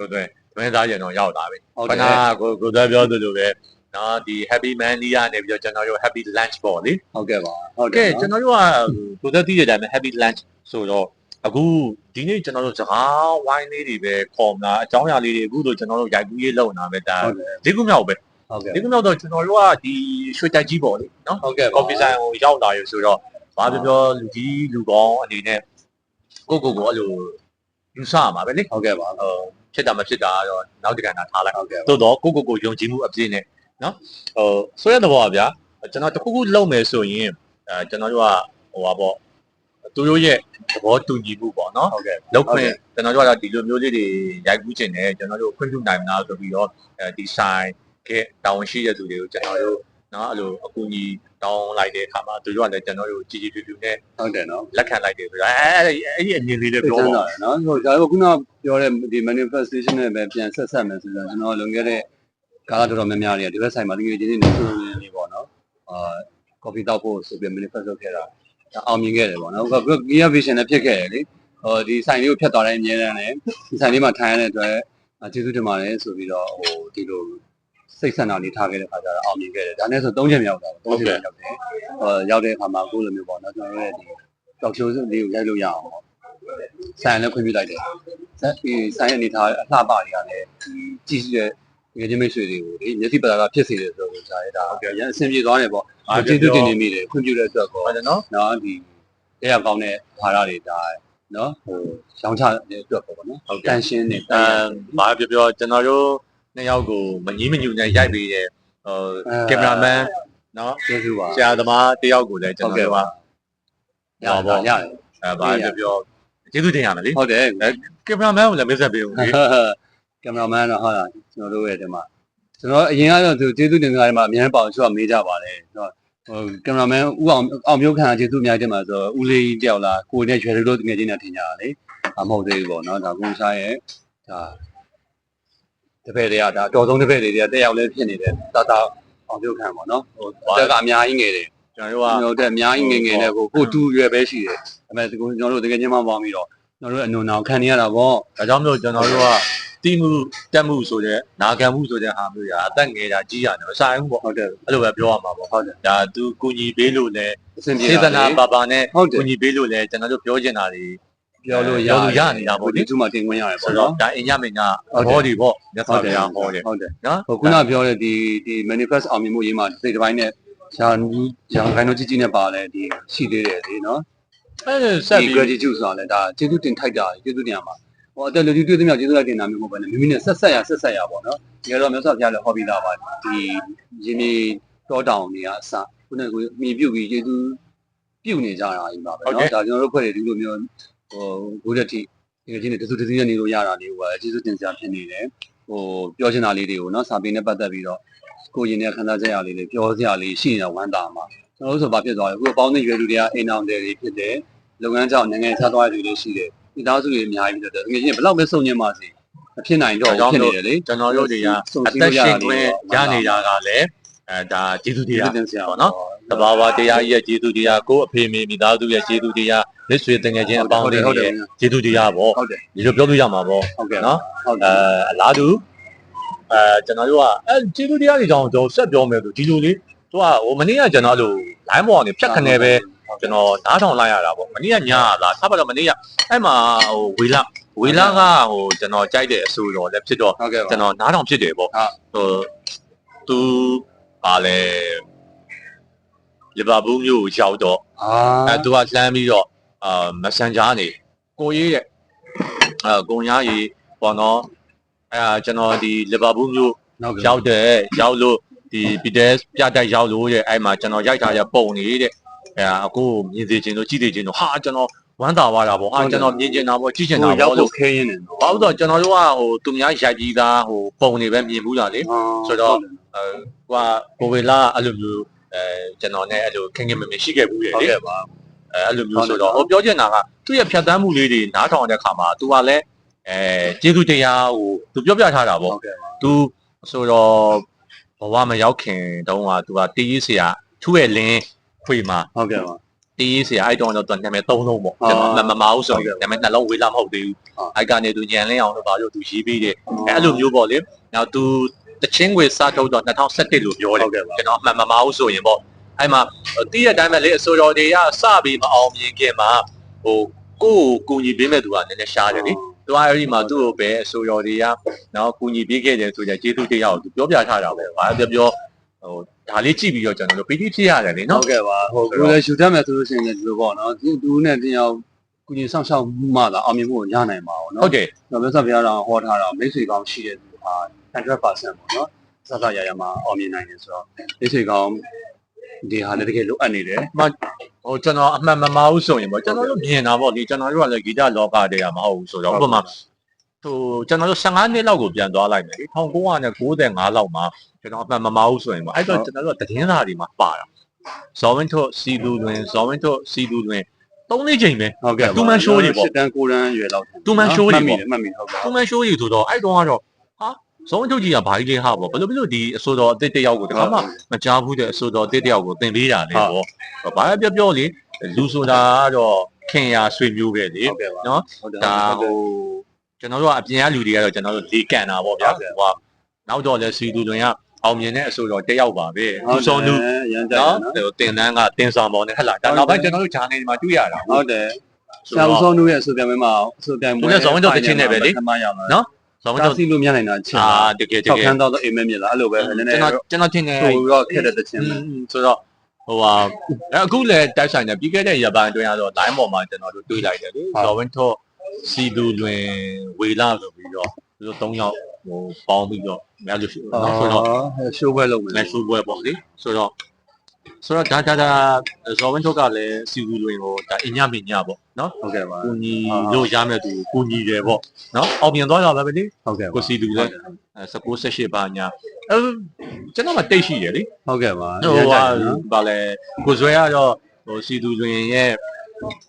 ဆိုတော့တွင်းသားကျင်တော့ရောက်လာပြီဟုတ်ခတယ်ဏကိုကိုသားပြောသလိုပဲနော်ဒီ Happy Man ကြီးကနေပြီးတော့ကျွန်တော်တို့ Happy Lunch ပေါ့လေဟုတ်ကဲ့ပါဟုတ်ကဲတယ်ကျွန်တော်တို့ကကိုသားသိတဲ့အတိုင်းပဲ Happy Lunch ဆိုတော့အခုဒီနေ့ကျွန်တော်တို့စကားဝိုင်းလေးတွေပဲခေါ်မလားအကြောင်းအရာလေးတွေအခုတို့ကျွန်တော်တို့ရိုက်ကူးရေးလုပ်နေတာပဲဒါဟုတ်တယ်ဒီခုမြောက်ပဲဟုတ်ကဲ့ဒီခုမြောက်တော့ကျွန်တော်တို့ကဒီရွှေတက်ကြီးပေါ့လေနော်ဟုတ်ကဲ့ပါကော်ဖီဆိုင်ကိုရောက်လာရဆိုတော့ဘာပြောပြောလူကြီးလူကောင်းအနေနဲ့ကိုကိုကိုအဲ့လိုယူဆရမှာပဲလေဟုတ်ကဲ့ပါဟို ဖြစ်တာမဖြစ်တာကတော့နောက်တစ်ခါနာထားလိုက်ဟုတ်ကဲ့သို့တော့ကိုကိုကိုယုံကြည်မှုအပြည့်နဲ့နော်ဟိုဆိုရတဲ့ဘောကဗျာကျွန်တော်တခုခုလုပ်မယ်ဆိုရင်အဲကျွန်တော်တို့ကဟိုပါပေါ့သူတို့ရဲ့သဘောတူညီမှုပေါ့နော်ဟုတ်ကဲ့လောက်ခွင့်ကျွန်တော်တို့ကတော့ဒီလိုမျိုးလေးတွေရိုက်ကူးခြင်းနဲ့ကျွန်တော်တို့ခွင့်ပြုနိုင်မလားဆိုပြီးတော့အဲဒီဆိုင်ကတောင်းရှိတဲ့သူတွေကိုကျွန်တော်တို့ နော်အဲ့လိုအကူအညီတောင်းလိုက်တဲ့အခါမှာသူတို့ကလည်းကျွန်တော်တို့ကြည်ကြည်ဖြူဖြူနဲ့ဟုတ်တယ်နော်လက်ခံလိုက်တယ်ဆိုတော့အဲအဲ့အဲ့ဒီအမြင်လေးတွေပြောပြောပါတာနော်ဟိုဒါတော့ခုနပြောတဲ့ဒီ manifestation နဲ့ပဲပြန်ဆက်ဆက်မယ်ဆိုတော့ကျွန်တော်လွန်ခဲ့တဲ့ကာလတော်တော်များများတွေကဒီဘက်ဆိုင်မှာတကယ်ချင်းနေဆိုနေနေပေါ့နော်အာ coffee တောက်ဖို့ဆိုပြီး manifest လုပ်ခဲ့တာအောင်မြင်ခဲ့တယ်ပေါ့နော်ဟိုက gear vision နဲ့ဖြစ်ခဲ့တယ်လေဟိုဒီဆိုင်လေးကိုဖြတ်သွားတဲ့အမြဲတမ်းနဲ့ဒီဆိုင်လေးမှာထိုင်ရတဲ့အတွက်ကျေးဇူးတင်ပါတယ်ဆိုပြီးတော့ဟိုဒီလို စိတ်ဆန္ဒလေးထားခဲ့တဲ့ခါကျတော့အောင်မြင်ခဲ့တယ်ဒါနဲ့ဆို၃ချက်မြောက်တာပေါ့၃ချက်မြောက်တယ်ဟိုရောက်တဲ့အခါမှာအခုလိုမျိုးပေါ့နော်ကျွန်တော်တို့ရဲ့ဒီတောက်ချိုးလေးကိုရိုက်လို့ရအောင်ပေါ့ဆိုင်လည်းခွင့်ပြုလိုက်တယ်ဆက်ပြီးဆိုင်ရအနေထားအလှပတွေကလည်းဒီကြည့်တဲ့ငယ်ချင်းမိတ်ဆွေတွေကိုလေမျက်စိပတာကဖြစ်စေတယ်ဆိုတော့ဇာရဲဒါဟုတ်ကဲ့ရန်အဆင်ပြေသွားတယ်ပေါ့အားကျေးဇူးတင်နေမိတယ်ခွင့်ပြုတဲ့အတွက်ကောဟုတ်တယ်နော်နော်ဒီတရားကောင်းတဲ့ဘာသာတွေဒါနော်ဟိုရောင်းချတဲ့အတွက်ပေါ့နော်ဟုတ်တကဲ့န်ရှင်းနေတအဲန်ဘာပြောပြောကျွန်တော်တို့ နှစ်ယောက်ကိုမငီးမညူနဲ့ရိုက်ပေးတဲ့ဟိုကင်မရာမန်နော်ကျေးဇူးပါဆရာသမားတယောက်ကိုလည်းကျွန်တော်တို့ကရပါပါရတယ်အဲဘာပြောပြောကျေးဇူးတင်ရမယ်လေဟုတ်တယ်ကင်မရာမန်ကိုလည်းမိတ်ဆက်ပေးဦးလေကင်မရာမန်တော့ဟုတ်လားကျွန်တော်တို့ရဲ့ဒီမှာကျွန်တော်အရင်ကတော့သူကျေးဇူးတင်ကြတယ်မှာအများပေါအောင်သူကမေးကြပါတယ်ဟိုကင်မရာမန်ဦးအောင်အောင်မျိုးခန့်ကျေးဇူးအများကြီးတင်ပါဆိုဦးလေးတယောက်လားကိုနဲ့ရွယ်လို့ငယ်ချင်းနဲ့ထင်ကြတာလေအမဟုတ်သေးဘူးပေါ့နော်ဒါကုန်းစားရဲ့ဒါ တပည့်တွေကဒါအတော်ဆုံးတပည့်တွေတက်ရောက်လဲဖြစ်နေတယ်တာတာအောင်မျိုးခန့်ပေါ့နော်ဟိုတက်ကအများကြီးငယ်တယ်ကျွန်တော်တို့ကကျွန်တော်တို့အများကြီးငယ်ငယ်နဲ့ကိုကိုတူရွယ်ပဲရှိတယ်ဒါပေမဲ့ကျွန်တော်တို့တကယ်ချင်းမှပေါင်းပြီးတော့ကျွန်တော်တို့အနုံအောင်ခံနေရတာပေါ့ဒါကြောင့်မလို့ကျွန်တော်တို့ကတီးမှုတက်မှုဆိုတဲ့နာခံမှုဆိုတဲ့ဟာမျိုးရာအသက်ငယ်တာကြီးရတယ်မဆိုင်ဘူးပေါ့ဟုတ်တယ်အဲ့လိုပဲပြောရမှာပေါ့ဟုတ်တယ်ဒါသူကူညီပေးလို့လည်းအဆင်ပြေစေတနာပါပါနဲ့ဟုတ်တယ်ကူညီပေးလို့လည်းကျွန်တော်တို့ပြောချင်တာတွေ ပြောလို့ရပြောလို့ရနေတာပေါ့လေဒီသူမှတင်ခွင့်ရတယ်ဆိုပေါ့တော့နော် ဒါအင်ညမင်ညာဟောဒီပေါ့မြတ်စွာဘုရားဟောတယ်ဟုတ်တယ်နော်ဟိုခုနပြောတဲ့ဒီဒီ manifest အောင်မြင်မှုရေးမှာစိတ်တစ်ပိုင်းနဲ့ဂျာဂျာခိုင်တို့ကြီးကြီးနဲ့ပါလဲဒီရှိသေးတယ်ဒီနော်အဲ့ဆက်ဒီ ပြီး gratitude ဆိုတာလဲဒါကျေးဇူးတင်ထိုက်တာကျေးဇူးတင်ရမှာဟိုအတက်လူကြီးတွေ့သမျှကျေးဇူးလိုက်တင်တာမျိုးမဟုတ်ဘဲနဲ့မိမိနဲ့ဆက်ဆက်ရဆက်ဆက်ရပေါ့နော်ဒီကတော့မြတ်စွာဘုရားလည်းဟောပြီးသားပါဒီရင်းမြေတောတောင်တွေကအစခုနကမြည်ပြုတ်ပြီးကျေးဇူးပြုတ်နေကြတာကြီးပါပဲနော်ဒါကျွန်တော်တို့ဖွဲ့တယ်ဒီလိုမျိုး ဟိုဘုဒ္ဓတိဒီကချင်းတစုတစည်းနဲ့နေလို့ရတာလေးဟိုကျေးဇူးတင်စရာဖြစ်နေတယ်ဟိုပြောချင်တာလေးတွေကိုနော်စာပေနဲ့ပတ်သက်ပြီးတော့ကိုရင်နဲ့ခန္ဓာချက်ရလေးတွေပြောစရာလေးရှိနေတာဝမ်းသာမှာကျွန်တော်တို့ဆိုဘာဖြစ်သွားလဲအခုအပေါင်းအသင်းရွယ်လူတွေကအိမ်အောင်တယ်တွေဖြစ်တယ်လုပ်ငန်းကြောင့်နိုင်ငံခြားသွားတဲ့လူတွေရှိတယ်မိသားစုတွေအများကြီးဖြစ်တယ်ငွေချင်းဘယ်လောက်ပဲစုံညင်ပါစေမဖြစ်နိုင်တော့ဘူးဖြစ်နေတယ်လေကျွန်တော်တို့တွေကအသက်ရှင်ခွင့်ရနေတာကလည်းအဲဒါကျေးဇူးတကျေးရားဇူးတင်စရာပေါ့နော် တဘာဝတရားကြီးရဲ့ကျေးဇူးတရားကိုယ့်အဖေမေမိသားစုရဲ့ကျေးဇူးတရားလက်ဆွေတငယ်ချင်းအပေါင်းအသင်းဟုတ်တွေတယ်ရဲ့ကျေးဇူးတရားပေါ့ဟုတ်တယ်ဒီလိုပြောလို့ရမှာပေါ့ဟုတ်ကဲ့နော်ဟုတ်တအဲယ်အလားတူအဲကျွန်တော်တို့ကအဲကျေးဇူးတရားတွေကြောင့်ကျွန်တော်ဆက်ပြောမယ်ဆိုဒီလိုလေးသူကဟိုမနေ့ကကျွန်တော်တို့ line ပေါ်ကနေဖြတ်ခနဲပဲကျွန်တော်နားထောင်လိုက်ရတာပေါ့မနေ့ကညလားဆက်ပါတော့မနေ့ကအဲ့မှာဟိုဝေလာဝေလာကဟိုကျွန်တော်ကြိုက်တဲ့အဆိုတော်လည်းဖြစ်တော့ဟုတ်ကဲ့ပါကျွန်တော်နားထောင်ဖြစ်တယ်ပေါ့ဟုတ်ဟိုသူပါလေ လီဗာပူးမြို့ကိုရောက်တော့အာအဲသူကလှမ်းပြီးတော့အာမက်ဆန်ဂျာနေကိုရေးတဲ့အဲကိုညာကြီးပေါ့နော်အဲကျွန်တော်ဒီလီဗာပူးမြို့ဟုတ်ကဲ့ရောက်တယ်ရောက်လို့ဒီပီတဲပြတိုက်ရောက်လို့တဲ့အဲ့မှာကျွန်တော်ရိုက်ထားရပုံနေတဲ့အဲအခုမြင်စေခြင်းတို့ကြည့်စေခြင်းတို့ဟာကျွန်တော်ဝမ်းသာသွားတာပေါ့ဟာကျွန်တော်မြင်ကျင်တာပေါ့ကြည့်ကျင်တာဟိုရောက်ပေါ့လို့လို့ခဲရင်းနေတော့ဘာလို့တော့ကျွန်တော်တို့ကဟိုသူများရိုက်ပြီးသားဟိုပုံတွေပဲမြင်ဘူးလားလေဆိုတော့အဲဟိုကကိုဝေလာအဲ့လိုမျိုး အဲကျွန်တော်နဲ့အဲ့လိုခင်ခင်မင်မင်ရှိခဲ့ဘူးလေ ဟုတ် လေ ကဲ့ပါ အဲအဲ့လိုမျိုးဆိုတော့ဟိုပြောချင်တာကသူ့ရဲ့ဖြတ်တန်းမှုလေးတွေနားထောင်တဲ့အခါမှာ तू ကလည်းအဲကျေးဇူးတရားဟို तू ပြောပြထားတာပေါ့ ဟုတ်ကဲ့ပါ तू ဆိုတော့ဘဝမရောက်ခင်တုန်းက तू ကတေးရေးဆရာသူ့ရဲ့လင်းခွေမှာ ဟုတ်ကဲ့ပါ တ တီးဆရာအဲ့တော့တော့သူနာမည်၃လုံးပေါ့ကျွန်တော်မမမအောင်ဆိုရင်နာမည်နှလုံးဝေးလာမဟုတ်သေးဘူးအဲ့ကနေသူညံလင်းအောင်လို့ပါလို့သူရေးပြီးတယ်အဲ့လိုမျိုးပေါ့လေနောက်သူ တချင်းွေစထုတ်တော့2017လို့ပြောတယ်ကျွန်တော်မှန်မမအောင်ဆိုရင်ပေါ့အဲ့မှာတီးတဲ့အတိုင်းပဲလေအစိုးရတွေကစပြီးမအောင်မြင်ခင်မှာဟိုကိုယ့်ကိုကူညီပေးမဲ့သူကနည်းနည်းရှားတယ်လေသူကအဲ့ဒီမှာသူ့ကိုပဲအစိုးရတွေကနော်ကူညီပေးခဲ့တယ်ဆိုကြကျေးဇူးတရားကိုသူပြောပြထားတာပဲဘာပြောပြောဟိုဒါလေးကြည့်ပြီးတော့ကျွန်တော်တို့ပီတိဖြစ်ရတယ်လေဟုနော်တ်ကဲ့ပါဟိုကိုလည်းရှူတတ်မယ်ဆိုလို့ရှိရင်လည်းဒီလိုပေါ့နော်ဒီတူနဲ့တင်အောင်ကုညီဆောင်ရှောက်မှသာအောင်မြင်ဖို့ရနိုင်ပါဘူးနော်ဟုတ်တယ်တော့မြတ်စွာဘုရားတော်ဟောထားတာမိတ်ဆွေကောင်းရှိတဲ့သူဟာ 100%ပေါ့နော်စစရရမှာအောင်မြင်နိုင်တယ်ဆိုတော့မိတ်ဆွေကောင်းဒီဟာလည်းတကယ်လိုအပ်နေတယ်ဟိုကျွန်တော်အမှန်မမဟုတ်ဆိုရင်ပေါ့ကျွန်တော်တို့မြင်တာပေါ့လေကျွန်တော်တို့ကလည်းဂီတလောကတည်းကမဟုတ်ဘူးဆိုတော့ဥပမာဟိုကျွန်တော်တို့15နှစ်လောက်ကိုပြန်သွားလိုက်မယ်လေ1995လောက်မှာကျွန်တော်အမှန်မမဟုတ်ဆိုရင်ပေါ့အဲ့တော့ကျွန်တော်တို့ကသတင်းစာတွေမှာပါတာဇော်ဝင်းထွတ်စီလူတွင်ဇော်ဝင်းထွတ်စီလူတွင်သုံးလေးချိန်ပဲဟုတ်ကဲ့တူမန်ရှိုးတွေပေါ့စစ်တန်းကိုရန်ရွယ်လောက်တူမန်ရှိုးတွေပေါ့မှတ်မိတယ်ဟုတ်ကဲ့သူမန်ရှိုးရီဆိုတော့အဲ့တော့ကတော့ ဟာဇော်ဝင်းထွတ်ကြီးကဘာကြီးလဲဟာပေါ့ဘယ်လိုဘယ်လိုဒီအစိုးတော်အစ်စ်တစ်ယောက်ကိုတခါမှမကြားဘူးတဲ့အစိုးတော်အစ်စ်တစ်ယောက်ကိုသင်ပေးတာလေပေါ့ဘာပဲပြောပြောလေလူဆိုတာကတော့ခင်ရာဆွေမျိုးပဲလေဟုတ်ကဲ့ပါနော်ဟုတ်တယ်ဒါဟိုကျွန်တော်တို့ကအပြင်ကလူတွေကတော့ကျွန်တော်တို့လေကန်တာပေါ့ဗျာဟုတ်ကဲ့ဟိုကနောက်တော့လဲစီသူတွင်ကအောင်မြင်တဲ့အဆိုတော်တက်ရောက်ပါပဲဟုသူတ်စောနုရန်ကြတယ်နော်နော်ဟိုတင်တန်းကတင်ဆောင်ပေါ်နဲ့ဟဲ့လားဒါနောက်ပိုင်းကျွန်တော်တို့ဂျာနယ်ဒီမှာတွေ့ရတာဟုတ်တယ်ဆိုဆရာဦးတော့စောနုရဲ့အဆိုပြန်မဲ့မှာအဆိုပြန်သူလည်းဇော်ဝင်းတို့တစ်ချင်းနဲ့ပဲလေခမရမှာနော် ဇော်ဝင်းတာတို့စီလို့မြင်နိုင်တာချင်းအာပါတကယ်တ၆ကခယ်န်းတော့အိမ်မက်မြင်လားအဲ့လိုပဲနည်းနည်းကျွန်တော်ကျွန်တော်ထင်တယ်ဟိုတော့ခက်တဲ့တချင်းပဲဆိုတော့ဟိုဟာအခုလည်းတိုက်ဆိုင်တယ်ပြီးခဲ့တဲ့ရပိုင်းအတွင်းကတော့ line ပေါ်မှာကျွန်တော်တို့တွေ့လိုက်တယ်လေဇော်ဝင်းတို့စီသူလွင်ဝေလာဆိုပြီးတော့သူတို့၃ယောက်ဟိုပေါင်းပြီးတော့များလို့ရှိတော့ဆိုတော့ရှိုးပွဲလုပ်မယ်လက်ရှိပွဲပေါ့လေဆိုတော့ ဆိုတော့ဒါဒါဒါဇော်ဝင်းထုတ်ကလည်းစီကူလွင်ကိုဒါအင်ညမင်ညပေါ့နော်ဟုတ်ကဲ့ပါကိုညီလို့ရမယ်သူကိုညီတယ်ပေါ့နော်အောင်မြင်သွားတာပဲလေဟုတ်ကဲ့ပါကိုစီတူလည်း19 18ပါညာအဲကျွန်တော်မတိတ်ရှိတယ်လေဟုတ်ကဲ့ပါဟိုဟာဗာလဲကိုဇွဲကတော့ဟိုစီတူလွင်ရဲ့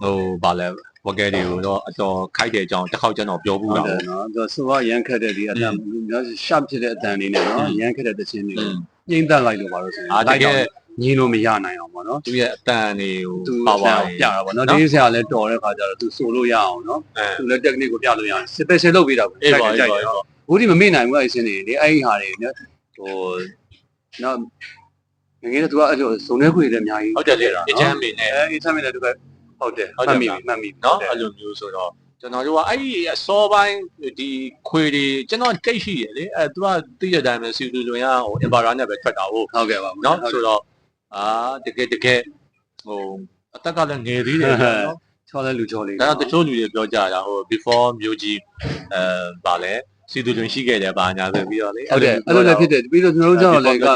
ဟိုဗာလဲဝကဲတွေကိုတော့အတော်ခိုက်တဲ့အကြောင်းတစ်ခေါက်ကျွန်တော်ပြောဘူးဟုတ်တာတယ်နော်သူဆိုတော့ရန်ခက်တဲ့ဒီအတန်မျိုးရှပ်ဖြစ်တဲ့အတန်လေးနဲ့နော်ရန်ခက်တဲ့တချင်းလေးอืมငိမ့်တက်လိုက်လို့ပါလို့ဆိုရင်အာတကယ် ညင်းလို့မရနိုင်အောင်ပေါ့နော်သူရဲ့အတန်တွေကိုသူပါပါပြတာပေါ့နော်ဒီဆရာလည်းတော်တဲ့ခါကျတော့သူဆိုလို့ရအောင်နော်သူလည်း technique ကိုပြလို့ရအောင် special လုပ်ပေးတာပေါ့တိုက်ကြိုက်တော့ဘူးဒီမမေ့နိုင်ဘူးအဲ့ဒီစင်းတွေလေအဲ့ဒီဟာတွေနော်ဟိုနော်ငငယ်တော့သူကအဲ့လိုစုံနေခွေလည်းအများကြီးဟုတ်တယ်လေအချမ်းမင်းနဲ့အဲအချမ်းမင်းလည်းသူကဟုတ်တယ်ဟုတ်တယ်မှတ်မိနော်အဲ့လိုမျိုးဆိုတော့ကျွန်တော်တို့ကအဲ့ဒီအစောပိုင်းဒီခွေတွေကျွန်တော်တိတ်ရှိရလေအဲသူကသိရတဲ့အတိုင်းပဲစီလူလွန်ရဟိုအင်ပါရာနဲ့ပဲထွက်တာဟုတ်ဟုတ်ကဲ့ပါနော်ဆိုတော့ အာတကယ်တကယ်ဟိုအသက်ကလည်းငယ်သေးတယ်ပေါ့နော်ချောလဲလူချောလေးဒါတော့တချို့လူတွေပြောကြတာဟို before မျိုးကြီးအဲဗာလဲစီလူလွင်ရှိခဲ့တယ်ဗာညာဆိုပြီးတော့လေဟုတ်တယ်အဲ့လိုလည်းဖြစ်တယ်ပြီးတော့ကျွန်တော်တို့ကြောင့်လည်းကကာ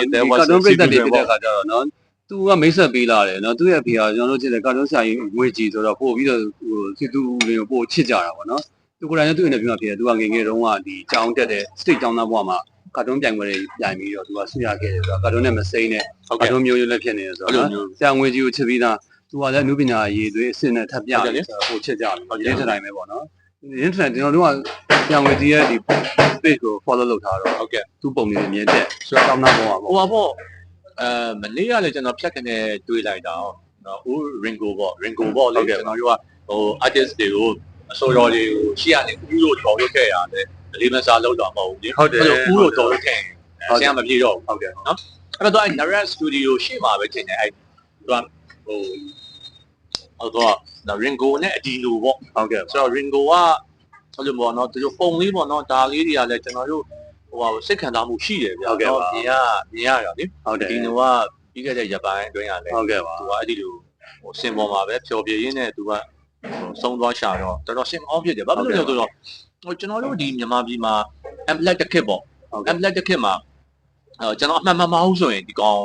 တွန်းပြိတ္တတွေဖြစ်တဲ့ခါကျတော့နော်သူကမိတ်ဆက်ပေးလာတယ်နော်သူ့ရဲ့ဖေဟာကျွန်တော်တို့ချစ်တယ်ကာတွန်းဆရာကြီးငွေကြီးဆိုတော့ပို့ပြီးတော့ဟိုစီတူတွေကိုပို့ချစ်ကြတာပေါ့နော်သူကိုယ်တိုင်လည်းသူ့အနေနဲ့ပြောဖြစ်တယ်သူကငယ်ငယ်တုန်းကဒီကြောင်းတက်တဲ့ state ကြောင်းသားဘဝမှာ ကာတွန်းပြိုင်ပွဲတွေပြိုင်ပြီးတော့သူကဆူရခဲ့တယ်ဆိုတော့ကာတွန်းနဲ့မစိမ့်နဲ့ဟုတ်ကာကဲ့တွန်းမျိုးရိုးလည်းဖြစ်နေတယ်ဆိုအဲ့တော့လိုနော်မျိုးဆရာငွေကြီးကိုချစ်ပြီးသားသူကလည်းအနုပညာရေးသွေးအစ်စ်နဲ့ထပ်ပြတယ်ဆိုတော့ပို့ချစ်ကြတယ်ဟုတ်ဒီကဲ့နေ့တိုင်းပဲပေါ့နော်ဒီ internet ကျွန်တော်တို့ကဆရာငွေကြီးရဲ့ဒီ page ကို follow လုပ်ထားတော့ဟုတ်ကဲ့သူ့ပုံလေးတွေမြင်တဲ့ဆိုတော့ကောင်းတာပေါ့ဟိုပါပေါ့အဲမနေ့ကလည်းကျွန်တော်ဖြတ်ကနေတွေးလိုက်တာနော်ဦး Ringo ပေါ့ Ringo ပေါ့လေကျွန်တော်တို့ကဟို artist တွေကိုအစိုးရတွေကိုရှေ့ကနေဦးလို့တော်လို့ခဲ့ရတယ် လေးမစားလောက်တော့မဟုတ်ဘူးလေဟုတ်တယ်ဦးလို့တော်လို့ခဲ့ဆရာမပြေတော့ဟုတ်ကဲ့အဲ့တော့အဲ့ Narat Studio ရှေ့မှာပဲထင်တယ်အဲ့သူကဟိုဟိုတော့ Ringo နဲ့အဒီလိုပေါ့ဟုတ်ကဲ့ဆိုတော့ Ringo ကဆိုလိုပေါ့နော်သူတို့ပုံလေးပေါ့နော်ဒါလေးတွေကလည်းကျွန်တော်တို့ဟိုဟာစိတ်ခံစားမှုရှိတယ်ဗျာမြင်ရမြင်ရတာလေဟုတ်တယ်ဒီနိုကပြီးခဲ့တဲ့ရပိုင်းအတွင်းကလည်းဟုတ်ကဲ့ပါသူကအဲ့ဒီလိုဟိုစင်ပေါ်မှာပဲပျော်ပြရင်းနဲ့သူကဟိုဆုံးသွားရှာတော့တော်တော်စင်အောင်ဖြစ်တယ်ဘာဖြစ်လို့လဲဆိုတော့ ဟိုကျွန်တော်တို့ဒီမြန်မာပြည်မှာ Amplet တစ်ခစ်ပေါ့ဟုတ်ကဲ့ Amplet တစ်ခစ်မှာအဲကျွန်တော်အမှန်မှန်မဟုတ်ဆိုရင်ဒီကောင်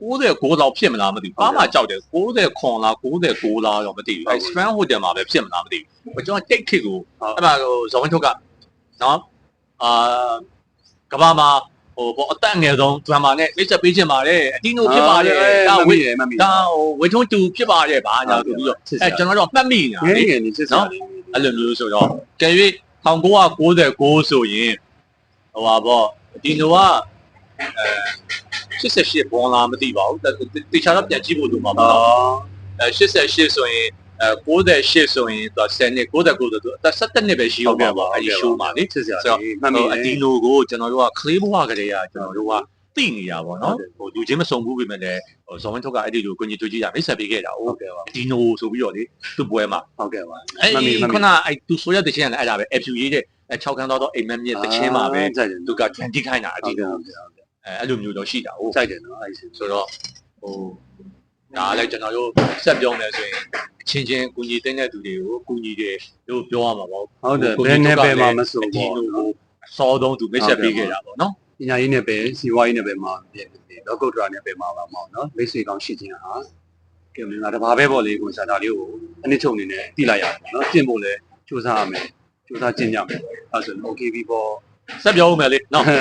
90လောက်ဖြစ်မလားမသိဘူးဘာမှကြောက်တယ်90ခွန်လား99လားတော့မသိဘူးအဲ Strand Hotel မှာပဲဖြစ်မလားမသိဘူးဟိုကျွန်တော်တိတ်ခစ်ကိုအဲ့မှာဟိုဇော်ဝင်းထုတ်ကနော်အာကဘာမှာဟိုပေါ့အသက်ငယ်ဆုံး drama နဲ့မိတ်ဆက်ပေးချင်ပါတယ်အတီနိုဖြစ်ပါတယ်ဒါဝေရမှတ်မိဒါဟိုဝေထုံးတူဖြစ်ပါတယ်ဗျာညာဆိုပြီးတော့အဲကျွန်တော်တို့မှတ်မိနေတာငယ်လေငယ်နေစစ်စစ်လေးအဲ့လိုမျိုးဆိုတော့ကဲ၍ 1999ဆိုရင်ဟိုပါပေါ့ဒီလိုကအဲ88ပေါ်လာမသိပါဘူးတေချာတော့ပြန်ကြည့်ဖို့လိုမှာပါအော်အဲ88ဆိုရင်အဲ98ဆိုရင်သူ10နှစ်99ဆိုသူအသက်17နှစ်ပဲရှိအောင်ပါပေါ့အဲဒီ show မှာလေချစ်စရာဆိုတော့ကြီးမှတ်မိအတယ်ဒီနိုကိုကျွန်တော်တို့ကကလေးဘဝကလေးကကျွန်တော်တို့က သိနေတာပေါ့နော်ဟုတ်တယ်ဟိုလူချင်းမစုံဘူးပြင်မဲ့လည်းဟိုဇော်ဝင်းထုတ်ကအဲ့ဒီလိုကိုကြီးတူကြီးကမိတ်ဆက်ပေးခဲ့တာဟုဟုတ်တ်ကဲ့ပါဒီနိုဆိုပြီးတော့လေသူ့ပွဲမှာဟုတ်ကဲ့ပါအဲ့မှတ်မိဒီမှတ်မိခုနအဲ့သူဆိုရတဲ့ချင်းကလည်းအဲ့ဒါပဲ FU ရေးတဲ့အဲ6ခန်းတော့အိမ်မက်မြင့်တချင်းမှာပဲကြိုက်တယ်သူကကန်တီခိုင်းတာအဟုဒီတ်ကဲ့နိုဟုတ်ကဲ့ဟုတ်ကဲ့အဲအဲ့လိုမျိုးတော့ရှိတာဟုတ်ကြိုက်တယ်နော်အဲ့ဒီဆိုတော့ဟိုဒါကလည်းကျွန်တော်တို့ဆက်ပြောမယ်ဆိုရင်အချင်းချင်းကူညီတဲ့သူတွေကိုကူညီတယ်လို့ပြောရမှာပေါ့ဟုတ်တယ်ဘယ်နဲ့ပဲမှမဆိုဒီပေါ့လိုကိုစောတော့သူမိတ်ဆက်ပေးခဲ့တာပေါ့နော် ပညာရေးနဲ့ပဲစီးပွားရေးနဲ့ပဲမှာပြည့်တယ်လောကုတ္တရာနဲ့ပဲမှာပါမအောင်နော်မိတ်ဆွေကောင်းရှိခြင်းဟာကဲမင်းကတဘာပဲပေါ့လေကိုစာတာလေးကိုအနည်းချုပ်အနေနဲ့တိလိုက်ရတယ်နော်ကျင့်ဖို့လဲစူးစမ်းရမယ်စူးစမ်းကျင့်ကြမယ်အဲဆိုရင် okay ပြီပေါ့ဆက်ပြောဦးမယ်လေနော်ဟဲ့